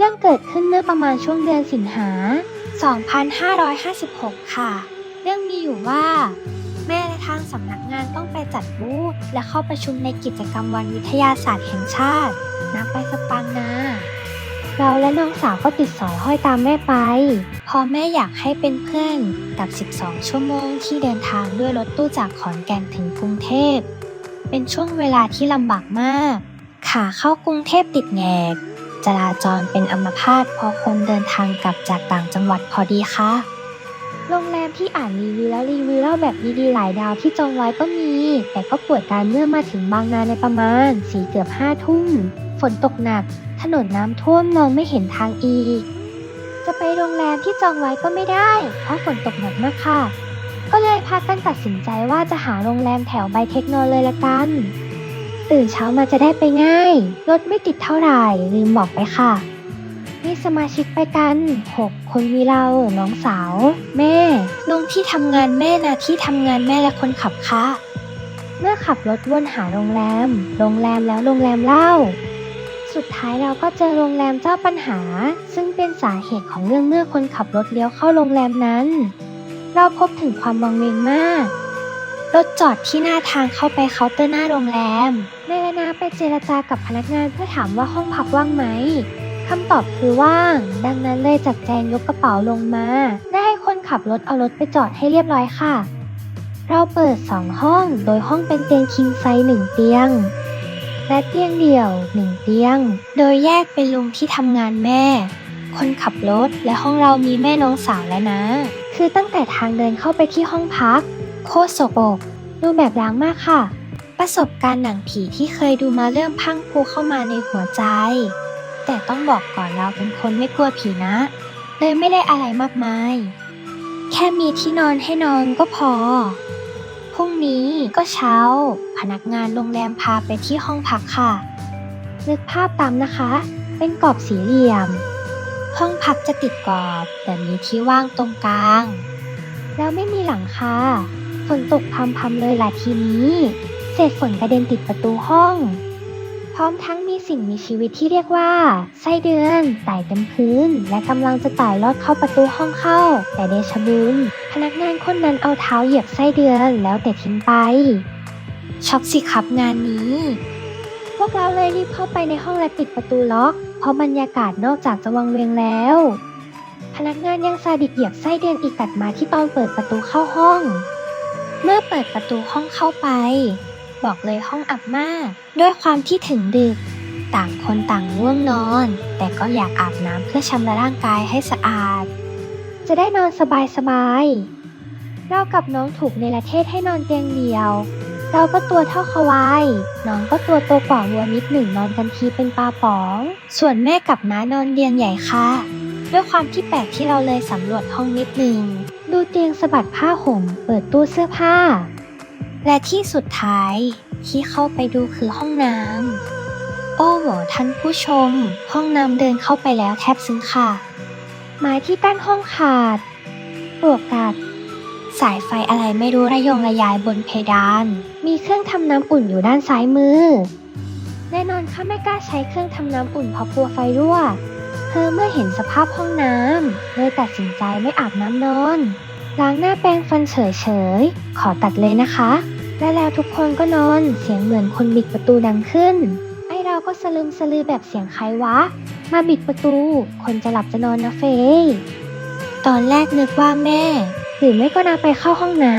เรื่องเกิดขึ้นเมื่อประมาณช่วงเดือนสิงหา 2556 ค่ะ เรื่องมีอยู่ว่า แม่และทางสำนักงานต้องไปจัดบูธและเข้าประชุมในกิจกรรมวันวิทยาศาสตร์แห่งชาติณไปสปังนาเราและน้องสาวก็ติดสอยห้อยตามแม่ไป พอแม่อยากให้เป็นเพื่อนกับ 12 ชั่วโมงที่เดินทางด้วยรถตู้จากขอนแก่นถึงกรุงเทพ เป็นช่วงเวลาที่ลำบากมาก ขาเข้ากรุงเทพติดแงก จราจรเป็นอัมพาตเพอคนเดินทางกลับจากต่างจังหวัดพอดีค่ะ โรงแรมที่อ่านรีวิวแล้วรีวิวเล่าแบบดีๆหลายดาวที่จองไว้ก็มี แต่ก็ปวดการเมื่อมาถึงบางนาในประมาณสี่เกือบห้าทุ่ม ฝนตกหนัก ถนนน้ำท่วมมองไม่เห็นทางอีก จะไปโรงแรมที่จองไว้ก็ไม่ได้ เพราะฝนตกหนักมากค่ะ ก็เลยพากันตัดสินใจว่าจะหาโรงแรมแถวไบเทคโนเลยละกัน ตื่นเช้ามาจะได้ไปง่าย รถไม่ติดเท่าไหร่ลืมบอกไปค่ะ มีสมาชิกไปกัน 6 คนมีเราน้องสาว แม่ลุงที่ทำงานแม่นะที่ทำงานแม่และคนขับค่ะ เมื่อขับรถวนหาโรงแรม โรงแรมแล้วโรงแรมเล่า สุดท้ายเราก็เจอโรงแรมเจ้าปัญหา ซึ่งเป็นสาเหตุของเรื่องเมื่อคนขับรถเลี้ยวเข้าโรงแรมนั้น เราพบถึงความวังเวงมากรถจอดที่หน้าทางเข้าไปเคาน์เตอร์หน้าโรงแรม แม่แลนาไปเจรจากับพนักงานเพื่อถามว่าห้องพักว่างไหมคำตอบคือว่าง ดังนั้นเลยจัดแจงยกกระเป๋าลงมา ได้ให้คนขับรถเอารถไปจอดให้เรียบร้อยค่ะ เราเปิดสองห้อง โดยห้องเป็นเตียงคิงไซส์หนึ่งเตียง และเตียงเดี่ยวหนึ่งเตียง โดยแยกเป็นลุงที่ทำงานแม่ คนขับรถและห้องเรามีแม่น้องสาวแล้วนะ คือตั้งแต่ทางเดินเข้าไปที่ห้องพัก โคตรสกปรกดูแบบล้างมากค่ะ ประสบการณ์หนังผีที่เคยดูมาเริ่มพังพูเข้ามาในหัวใจ แต่ต้องบอกก่อนเราเป็นคนไม่กลัวผีนะ เลยไม่ได้อะไรมากมาย แค่มีที่นอนให้นอนก็พอ พรุ่งนี้ก็เช้า พนักงานโรงแรมพาไปที่ห้องพักค่ะนึกภาพตามนะคะ เป็นกรอบสี่เหลี่ยม ห้องพักจะติดกรอบ แต่มีที่ว่างตรงกลาง แล้วไม่มีหลังคาฝนตกพรำๆเลยล่ะทีนี้ เศษฝนกระเด็นติดประตูห้อง พร้อมทั้งมีสิ่งมีชีวิตที่เรียกว่า ไส้เดือนไต่เต็มพื้น และกำลังจะไต่ลอดเข้าประตูห้องเข้า แต่เดชบุญพนักงานคนนั้นเอาเท้าเหยียบไส้เดือนแล้วแต่ทิ้งไป ช็อกสิครับงานนี้ พวกเราเลยรีบเข้าไปในห้องและปิดประตูล็อก เพราะบรรยากาศนอกจากจะวังเวงแล้ว พนักงานยังซาดิสเหยียบไส้เดือนอีกกัดมาที่ตอนเปิดประตูเข้าห้องเมื่อเปิดประตูห้องเข้าไป บอกเลยห้องอับมาก ด้วยความที่ถึงดึก ต่างคนต่างง่วงนอน แต่ก็อยากอาบน้ำเพื่อชำระร่างกายให้สะอาด จะได้นอนสบายสบายๆเรากับน้องถูกในประเทศให้นอนเตียงเดียว เราก็ตัวเท่าควายน้องก็ตัวโตกว่าวัวนิดหนึ่งนอนกันทีเป็นปลาป๋อง ส่วนแม่กับน้านอนเตียงใหญ่ค่ะ ด้วยความที่แปลกที่เราเลยสำรวจห้องนิดหนึ่งดูเตียงสะบัดผ้าห่ม เปิดตู้เสื้อผ้า และที่สุดท้ายที่เข้าไปดูคือห้องน้ำ โอ้โหท่านผู้ชม ห้องน้ำเดินเข้าไปแล้วแทบซึ้งค่ะ ไม้ที่กั้นห้องขาดปลวกกัด สายไฟอะไรไม่รู้ระยงระยายบนเพดาน มีเครื่องทำน้ำอุ่นอยู่ด้านซ้ายมือ แน่นอนข้าไม่กล้าใช้เครื่องทำน้ำอุ่นเพราะกลัวไฟรั่ว เธอเมื่อเห็นสภาพห้องน้ำเลยตัดสินใจไม่อาบน้ำนอนล้างหน้าแปรงฟันเฉยๆ ขอตัดเลยนะคะ และแล้วทุกคนก็นอน เสียงเหมือนคนบิดประตูดังขึ้น ไอเราก็สลึมสลือแบบเสียงใครวะ มาบิดประตู คนจะหลับจะนอนนะเฟยตอนแรกนึกว่าแม่ หรือไม่ก็นาไปเข้าห้องน้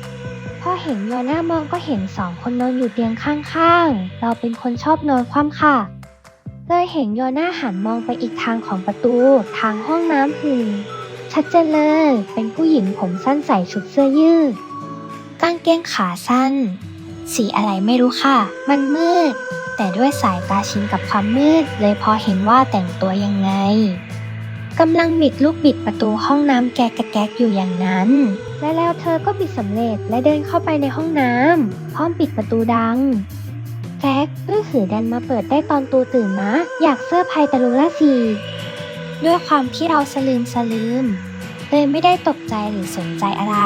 ำพอเห็นโยน่ามองก็เห็นสองคนนอนอยู่เตียงข้างๆ เราเป็นคนชอบนอนคว่ำค่ะเลยเห็นโยน่าหันมองไปอีกทางของประตู ทางห้องน้ำหือชัดเจนเลย เป็นผู้หญิงผมสั้นใส่ชุดเสื้อยืด กางเกงขาสั้น สีอะไรไม่รู้ค่ะ มันมืด แต่ด้วยสายตาชินกับความมืด เลยพอเห็นว่าแต่งตัวยังไงกำลังบิดลูกบิดประตูห้องน้ำแกกะแกกอยู่อย่างนั้น และแล้วเธอก็บิดสำเร็จและเดินเข้าไปในห้องน้ำพร้อมปิดประตูดังแจ็คเอื้อหือดันมาเปิดได้ตอนตูตื่นนะ อยากเสื้อร์ไพรส์แต่รู้ละสิด้วยความที่เราสลืมสลืมเลยไม่ได้ตกใจหรือสนใจอะไร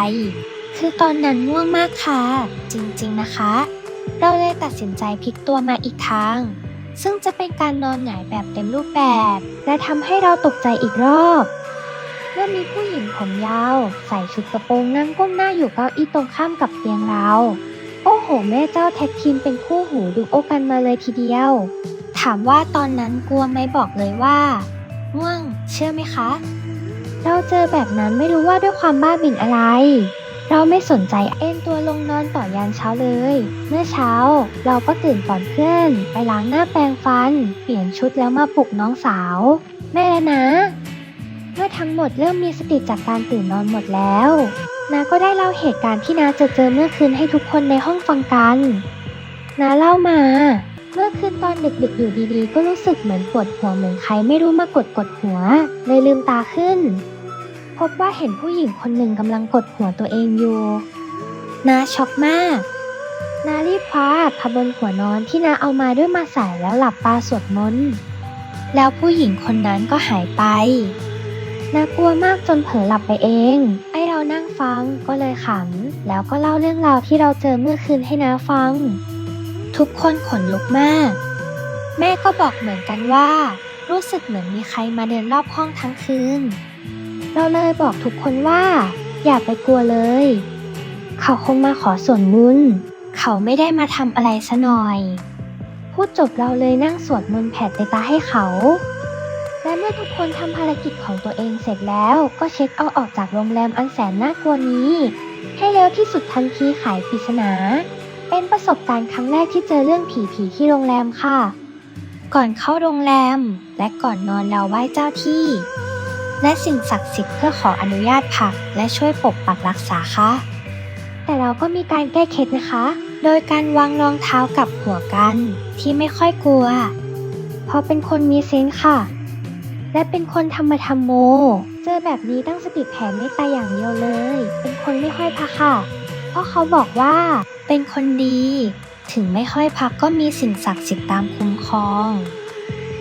คือตอนนั้นง่วงมากค่ะ จริงๆนะคะ เราเลยตัดสินใจพลิกตัวมาอีกทาง ซึ่งจะเป็นการนอนหงายแบบเต็มรูปแบบ และทำให้เราตกใจอีกรอบเมื่อมีผู้หญิงผมยาว ใส่ชุดกระโปรงนั่งก้มหน้าอยู่เก้าอี้ตรงข้ามกับเตียงเรา โอ้โห แม่เจ้าแท็กทีมเป็นคู่หูดูโอกันมาเลยทีเดียว ถามว่าตอนนั้นกลัวไหมบอกเลยว่าง่วง เชื่อไหมคะ เราเจอแบบนั้นไม่รู้ว่าด้วยความบ้าบิ่นอะไร เราไม่สนใจเอ็นตัวลงนอนต่อยานเช้าเลย เมื่อเช้า เราก็ตื่นก่อนเพื่อน ไปล้างหน้าแปรงฟัน เปลี่ยนชุดแล้วมาปลุกน้องสาว แม่แล้วนะ เมื่อทั้งหมดเริ่มมีสติจากการตื่นนอนหมดแล้วนาก็ได้เล่าเหตุการณ์ที่นาเจอเจอเมื่อคืนให้ทุกคนในห้องฟังกันนาเล่ามา เมื่อคืนตอนดึกๆอยู่ดีๆ ก็รู้สึกเหมือนปวดหัวเหมือนใครไม่รู้มากดกดหัว เลยลืมตาขึ้น พบว่าเห็นผู้หญิงคนหนึ่งกำลังกดหัวตัวเองอยู่นาช็อกมาก นารีบคว้าพบนหัวนอนที่นาเอามาด้วยมาใส่แล้วหลับตาสวดมนต์แล้วผู้หญิงคนนั้นก็หายไป นากลัวมากจนเผลอหลับไปเอง ไอเรานั่งฟังก็เลยขำแล้วก็เล่าเรื่องราวที่เราเจอเมื่อคืนให้น้าฟัง ทุกคนขนลุกมาก แม่ก็บอกเหมือนกันว่า รู้สึกเหมือนมีใครมาเดินรอบห้องทั้งคืน เราเลยบอกทุกคนว่า อย่าไปกลัวเลย เขาคงมาขอส่วนบุญ เขาไม่ได้มาทำอะไรซะหน่อย พูดจบเราเลยนั่งสวดมนต์แผ่เตตาให้เขา และเมื่อทุกคนทำภารกิจของตัวเองเสร็จแล้วก็เช็คเอาออกจากโรงแรมอันแสนน่ากลัวนี้ ให้เร็วที่สุดทันทีขายปริศนา เป็นประสบการณ์ครั้งแรกที่เจอเรื่องผีๆที่โรงแรมค่ะ ก่อนเข้าโรงแรม และก่อนนอนเราไหว้เจ้าที่ และสิ่งศักดิ์สิทธิ์เพื่อขออนุญาตพัก และช่วยปกปักรักษาค่ะ แต่เราก็มีการแก้เคล็ดนะคะ โดยการวางรองเท้ากับหัวกัน ที่ไม่ค่อยกลัว เพราะเป็นคนมีเซนส์ค่ะ และเป็นคนธรรมธรรมโม เจอแบบนี้ตั้งสติแผ่เมตตาอย่างเดียวเลย เป็นคนไม่ค่อยพักค่ะ เพราะเขาบอกว่า เป็นคนดี ถึงไม่ค่อยพักก็มีสิ่งศักดิ์สิทธิ์ตามคุ้มครอง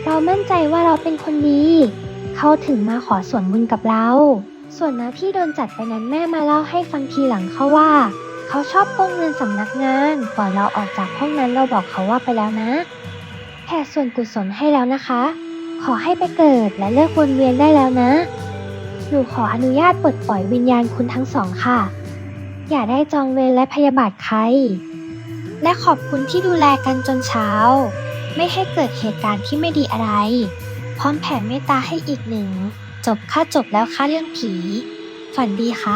เรามั่นใจว่าเราเป็นคนดี เขาถึงมาขอส่วนบุญกับเรา ส่วนนะที่โดนจัดไปนั้นแม่มาเล่าให้ฟังทีหลังเขาว่า เขาชอบโกงเงินสำนักงานก่อนเราออกจากห้องนั้นเราบอกเขาว่าไปแล้วนะแผ่ส่วนกุศลให้แล้วนะคะ ขอให้ไปเกิดและเลิกวนเวียนได้แล้วนะ หนูขออนุญาตปลดปล่อยวิญญาณคุณทั้งสองค่ะ อย่าได้จองเวรและพยาบาทใคร และขอบคุณที่ดูแลกันจนเช้า ไม่ให้เกิดเหตุการณ์ที่ไม่ดีอะไร พร้อมแผ่เมตตาให้อีกหนึ่ง จบค่าจบแล้วค่าเรื่องผี ฝันดีค่ะ